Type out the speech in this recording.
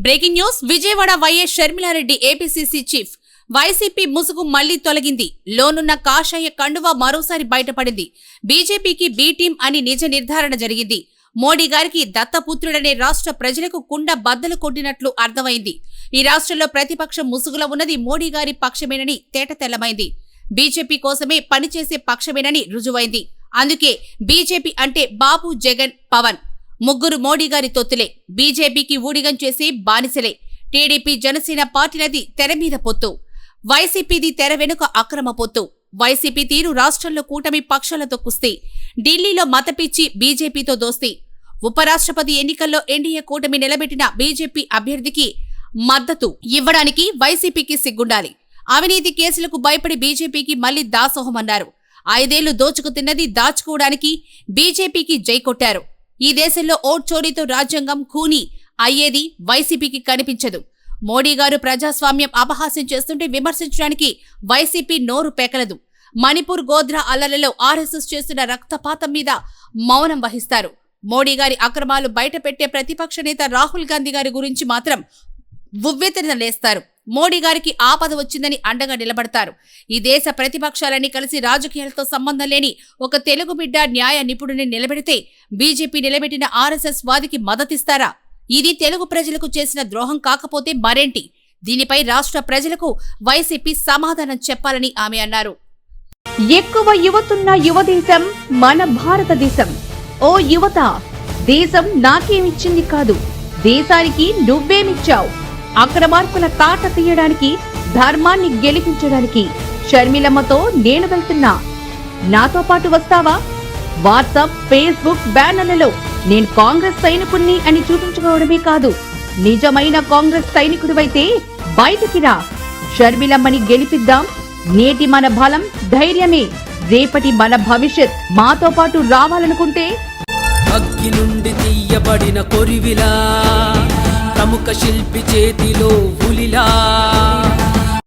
Breaking news Vijayawada YS Sharmila Reddy APCC chief. YCP ముసుగు మళ్ళీ తొలగింది. లోనున్న కాషాయ కండువా మరోసారి బయటపడింది. బీజేపీకి బీ టీం అని నిజ నిర్ధారణ జరిగింది. మోడీ గారికి దత్తపుత్రుడనే రాష్ట్ర ప్రజలకు కుండ బద్దలు కొట్టినట్లు అర్థమైంది. ఈ రాష్ట్రంలో ప్రతిపక్షం ముసుగులో ఉన్నది మోడీ గారి పక్షమేనని తేటతెల్లమైంది బీజేపీ కోసమే పనిచేసే పక్షమేనని రుజువైంది. అందుకే బీజేపీ అంటే బాబు జగన్ పవన్. ముగ్గురు మోడీ గారి తొత్తులే. బీజేపీకి ఊడిగం చేసి బానిసలే. టీడీపీ జనసేన పార్టీలది తెర మీద పొత్తు. వైసీపీది తెర వెనుక అక్రమ పొత్తు. వైసీపీ తీరు రాష్ట్రంలో కూటమి పక్షాలతో కుస్తీ. ఢిల్లీలో మతపిచ్చి బీజేపీతో దోస్తీ. ఉపరాష్ట్రపతి ఎన్నికల్లో ఎన్డీఏ కూటమి నిలబెట్టిన బీజేపీ అభ్యర్థికి మద్దతు ఇవ్వడానికి వైసీపీకి సిగ్గుండాలి. అవినీతి కేసులకు భయపడి బీజేపీకి మళ్ళీ దాసోహమన్నారు. ఐదేళ్ళు దోచుకు తిన్నది దాచుకోవడానికి బీజేపీకి జై కొట్టారు. ఈ దేశంలో ఓట్ చోరీతో రాజ్యాంగం కూని అయ్యేది వైసీపీకి కనిపించదు. మోడీ గారు ప్రజాస్వామ్యం అపహాస్యం చేస్తుంటే విమర్శించడానికి వైసీపీ నోరు పేకలదు. మణిపూర్ గోధ్రా అల్లర్లలో ఆర్ఎస్ఎస్ చేస్తున్న రక్తపాతం మీద మౌనం వహిస్తారు. మోడీ గారి అక్రమాలు బయటపెట్టే ప్రతిపక్ష నేత రాహుల్ గాంధీ గారి గురించి మాత్రం ఉవ్వెత్తిన లేస్తారు. మోడీ గారికి ఆపద వచ్చిందని అండగా నిలబడతారు. ఈ దేశ ప్రతిపక్షాలన్నీ కలిసి రాజకీయాలతో సంబంధం లేని ఒక తెలుగు బిడ్డ న్యాయ నిపుణుని నిలబెడితే బీజేపీ నిలబెట్టిన ఆర్ఎస్ఎస్ వాదికి మద్దతిస్తారా? ఇది తెలుగు ప్రజలకు చేసిన ద్రోహం కాకపోతే మరేంటి? దీనిపై రాష్ట్ర ప్రజలకు వైసీపీ సమాధానం చెప్పాలని ఆమె అన్నారు. ఎక్కువ యువతున్న యువదేశం మన భారతదేశం. ఓ యువత దేశం నాకేమిచ్చింది కాదు. దేశానికి నువ్వేమిచ్చావు? అక్రమార్కుల తాట తీయడానికి ధర్మాన్ని గెలిపించడానికి షర్మిలమ్మతో నేను వెళ్తున్నా. నాతో పాటు వస్తావా? వాట్సాప్ ఫేస్బుక్ బ్యానర్లలో నేను కాంగ్రెస్ సైనికుణ్ణి అని చూపించుకోవడమే కాదు. నిజమైన కాంగ్రెస్ సైనికుడివైతే బయటికి రా. షర్మిలమ్మని గెలిపిద్దాం. నేటి మన బలం ధైర్యమే. రేపటి మన భవిష్యత్ మాతో పాటు రావాలనుకుంటే అగ్గి నుండి తీయబడిన కొరివిలా ప్రముఖ శిల్పి చేతిలో పులిలా